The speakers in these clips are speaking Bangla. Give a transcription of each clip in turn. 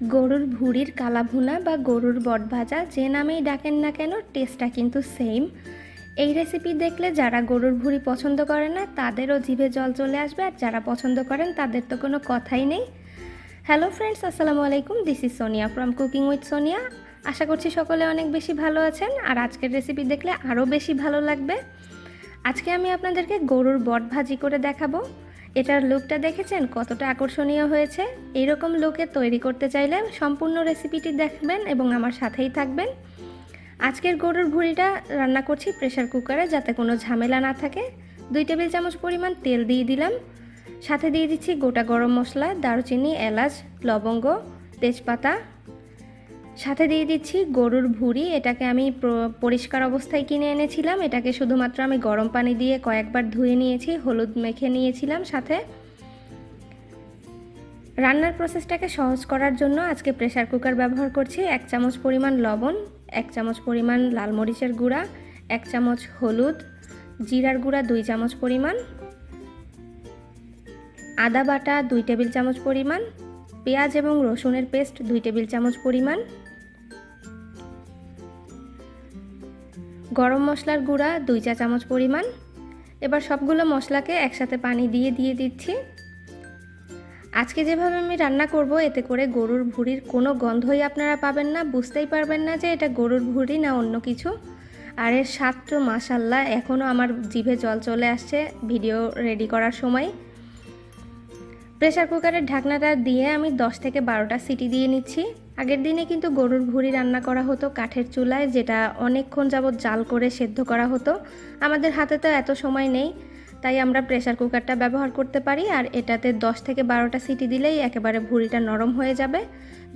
গরুর ভুঁড়ির কালাভুনা বা গরুর বট ভাজা যে নামেই ডাকেন না কেন টেস্টটা কিন্তু সেম এই রেসিপি দেখলে যারা গরুর ভুঁড়ি পছন্দ করে না, তাদেরও জিভে জল চলে আসবে আর যারা পছন্দ করেন, তাদের তো কোনো কথাই নেই। হ্যালো ফ্রেন্ডস আসসালামু আলাইকুম। This is Sonia from cooking with Sonia আশা করছি সকলে অনেক বেশি ভালো আছেন আর আজকের রেসিপি দেখলে আরও বেশি ভালো লাগবে। আজকে আমি আপনাদেরকে গরুর বট ভাজি করে দেখাবো। এটার লুকটা দেখেছেন? কতটা আকর্ষণীয় হয়েছে। এইরকম লুকে তৈরি করতে চাইলে সম্পূর্ণ রেসিপিটি দেখবেন এবং আমার সাথেই থাকবেন। আজকের গরুর ভুঁড়িটা রান্না করছি প্রেশার কুকারে যাতে কোনো ঝামেলা না থাকে। দুই টেবিল চামচ পরিমাণ তেল দিয়ে দিলাম। সাথে দিয়ে দিচ্ছি গোটা গরম মশলা, দারুচিনি, এলাচ, লবঙ্গ, তেজপাতা সাথে দিয়ে দিচ্ছি গরুর ভুঁড়ি। এটাকে আমি পরিষ্কার অবস্থায় কিনে এনেছিলাম। এটাকে শুধুমাত্র আমি গরম পানি দিয়ে কয়েকবার ধুয়ে নিয়েছি, হলুদ মেখে নিয়েছিলাম সাথে। রান্নার প্রসেসটাকে সহজ করার জন্য আজকে প্রেসার কুকার ব্যবহার করছি। এক চামচ পরিমাণ লবণ, এক চামচ পরিমাণ লাল মরিচের গুঁড়া, এক চামচ হলুদ, জিরার গুঁড়া দুই চামচ পরিমাণ, আদা বাটা দুই টেবিল চামচ পরিমাণ, পেঁয়াজ এবং রসুনের পেস্ট দুই টেবিল চামচ পরিমাণ গরম মশলার গুঁড়া দুই চা চামচ পরিমাণ। এবার সবগুলো মশলাকে একসাথে পানি দিয়ে দিয়ে দিচ্ছি। আজকে যেভাবে আমি রান্না করব, এতে করে গরুর ভুঁড়ির কোনো গন্ধই আপনারা পাবেন না। বুঝতেই পারবেন না যে এটা গরুর ভুঁড়ি না অন্য কিছু। আর এর স্বাদ তো মাসাল্লাহ এখনও আমার জিভে জল চলে আসছে ভিডিও রেডি করার সময়। প্রেসার কুকারের ঢাকনাটা দিয়ে আমি 10 থেকে বারোটা সিটি দিয়ে নিচ্ছি। আগের দিনে কিন্তু গরুর ভুঁড়ি রান্না করা হতো কাঠের চুলায়, যেটা অনেকক্ষণ যাবৎ জাল করে সেদ্ধ করা হতো। আমাদের হাতে তো এত সময় নেই, তাই আমরা প্রেসার কুকারটা ব্যবহার করতে পারি, আর এটাতে 10 থেকে বারোটা সিটি দিলেই একেবারে ভুঁড়িটা নরম হয়ে যাবে।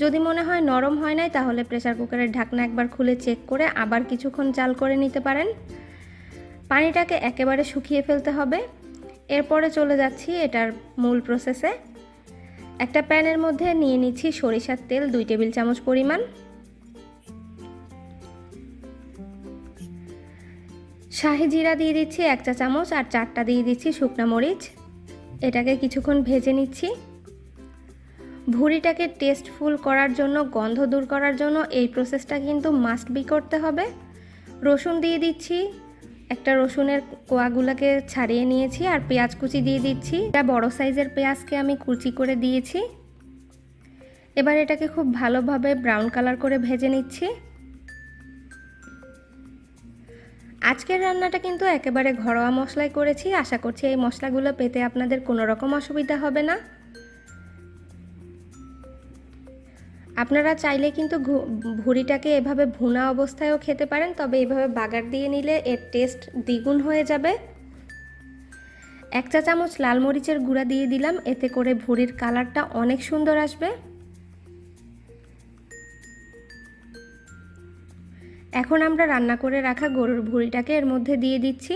যদি মনে হয় নরম হয় নাই, তাহলে প্রেসার কুকারের ঢাকনা একবার খুলে চেক করে আবার কিছুক্ষণ জাল করে নিতে পারেন। পানিটাকে একেবারে শুকিয়ে ফেলতে হবে। এরপরে চলে যাচ্ছি এটার মূল প্রসেসে একটা প্যানের মধ্যে নিয়ে নিচ্ছি সরিষার তেল দুই টেবিল চামচ পরিমাণ। শাহি জিরা দিয়ে দিচ্ছি এক চা চামচ আর চারটা দিয়ে দিচ্ছি শুকনা মরিচ। এটাকে কিছুক্ষণ ভেজে নিচ্ছি। ভুঁড়িটাকে টেস্টফুল করার জন্য, গন্ধ দূর করার জন্য এই প্রসেসটা কিন্তু মাস্ট বি করতে হবে। রসুন দিয়ে দিচ্ছি একটা রসুনের কোয়াগুলোকে ছাড়িয়ে নিয়েছি আর পেঁয়াজ কুচি দিয়ে দিচ্ছি। এটা বড় সাইজের পেঁয়াজকে আমি কুচি করে দিয়েছি। এবার এটাকে খুব ভালোভাবে ব্রাউন কালার করে ভেজে নিচ্ছি। আজকের রান্নাটা কিন্তু একেবারে ঘরোয়া মশলাই করেছি। আশা করছি এই মশলাগুলো পেতে আপনাদের কোনো রকম অসুবিধা হবে না। আপনারা চাইলে কিন্তু ভুঁড়িটাকে এভাবে ভুনা অবস্থায়ও খেতে পারেন, তবে এইভাবে বাগার দিয়ে নিলে এর টেস্ট দ্বিগুণ হয়ে যাবে। এক চা চামচ লাল মরিচের গুঁড়া দিয়ে দিলাম, এতে করে ভুঁড়ির কালারটা অনেক সুন্দর আসবে। এখন আমরা রান্না করে রাখা গরুর ভুঁড়িটাকে এর মধ্যে দিয়ে দিচ্ছি।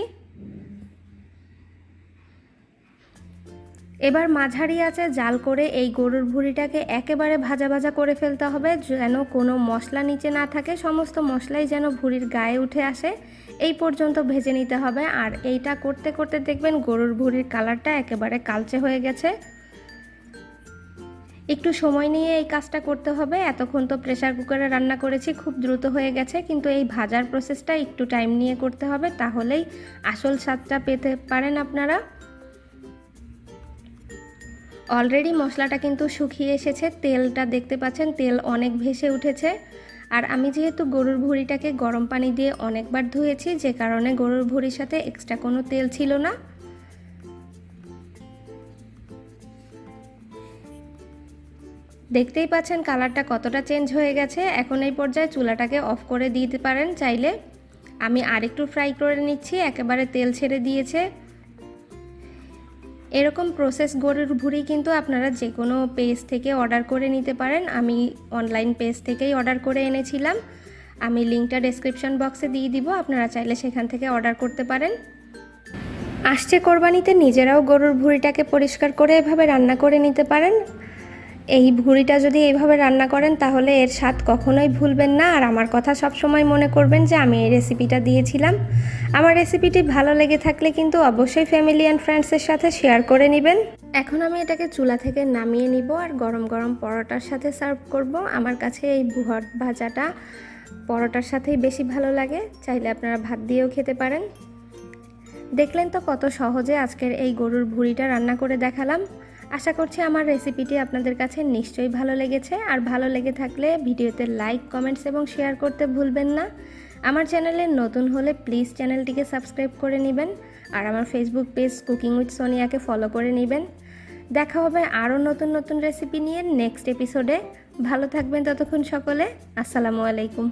এবার মাঝারি আছে, জাল করে এই গরুর ভুঁড়িটাকে একেবারে ভাজা ভাজা করে ফেলতে হবে, যেন কোনো মশলা নিচে না থাকে। সমস্ত মশলাই যেন ভুঁড়ির গায়ে উঠে আসে, এই পর্যন্ত ভেজে নিতে হবে। আর এইটা করতে করতে দেখবেন গরুর ভুঁড়ির কালারটা একেবারে কালচে হয়ে গেছে। একটু সময় নিয়ে এই কাজটা করতে হবে। এতক্ষণ তো প্রেসার কুকারে রান্না করেছি, খুব দ্রুত হয়ে গেছে। কিন্তু এই ভাজার প্রসেসটা একটু টাইম নিয়ে করতে হবে, তাহলেই আসল স্বাদটা পেতে পারেন আপনারা। অলরেডি মশলাটা কিন্তু শুকিয়ে এসেছে, তেলটা দেখতে পাচ্ছেন, তেল অনেক ভেসে উঠেছে। আর আমি যেহেতু গরুর ভুঁড়িটাকে গরম পানি দিয়ে অনেকবার ধুয়েছি, যে কারণে গরুর ভুঁড়ির সাথে এক্সট্রা কোনো তেল ছিল না। দেখতেই পাচ্ছেন কালারটা কতটা চেঞ্জ হয়ে গেছে। এখন এই পর্যায়ে চুলাটাকে অফ করে দিতে পারেন চাইলে। আমি আরেকটু ফ্রাই করে নিচ্ছি, একেবারে তেল ছেড়ে দিয়েছে। এরকম প্রসেস গরুর ভুঁড়ি কিন্তু আপনারা যে কোনো পেজ থেকে অর্ডার করে নিতে পারেন। আমি অনলাইন পেজ থেকেই অর্ডার করে এনেছিলাম। আমি লিঙ্কটা ডেসক্রিপশন বক্সে দিয়ে দিব, আপনারা চাইলে সেখান থেকে অর্ডার করতে পারেন। আসছে কোরবানিতে নিজেরাও গরুর ভুঁড়িটাকে পরিষ্কার করে এভাবে রান্না করে নিতে পারেন। এই ভুড়িটা যদি এইভাবে রান্না করেন, তাহলে এর স্বাদ কখনোই ভুলবেন না। আর আমার কথা সব সময় মনে করবেন যে, আমি এই রেসিপিটা দিয়েছিলাম। আমার রেসিপিটি ভালো লেগে থাকলে কিন্তু অবশ্যই ফ্যামিলি অ্যান্ড ফ্রেন্ডসের সাথে শেয়ার করে নেবেন। এখন আমি এটাকে চুলা থেকে নামিয়ে নিব আর গরম গরম পরোটার সাথে সার্ভ করব। আমার কাছে এই ভুহট ভাজাটা পরোটার সাথেই বেশি ভালো লাগে। চাইলে আপনারা ভাত দিয়েও খেতে পারেন। দেখলেন তো কত সহজে আজকের এই গরুর ভুড়িটা রান্না করে দেখালাম। আশা করছি আমার রেসিপিটি আপনাদের কাছে নিশ্চয়ই ভালো লেগেছে। আর ভালো লেগে থাকলে ভিডিওতে লাইক কমেন্টস এবং শেয়ার করতে ভুলবেন না। আমার চ্যানেলে নতুন হলে প্লিজ চ্যানেলটিকে সাবস্ক্রাইব করে নেবেন। আর আমার ফেসবুক পেজ কুকিং উইথ সোনিয়াকে ফলো করে নেবেন। দেখা হবে আরও নতুন নতুন রেসিপি নিয়ে নেক্সট এপিসোডে ভালো থাকবেন ততক্ষণ সকলে। আসসালামু আলাইকুম।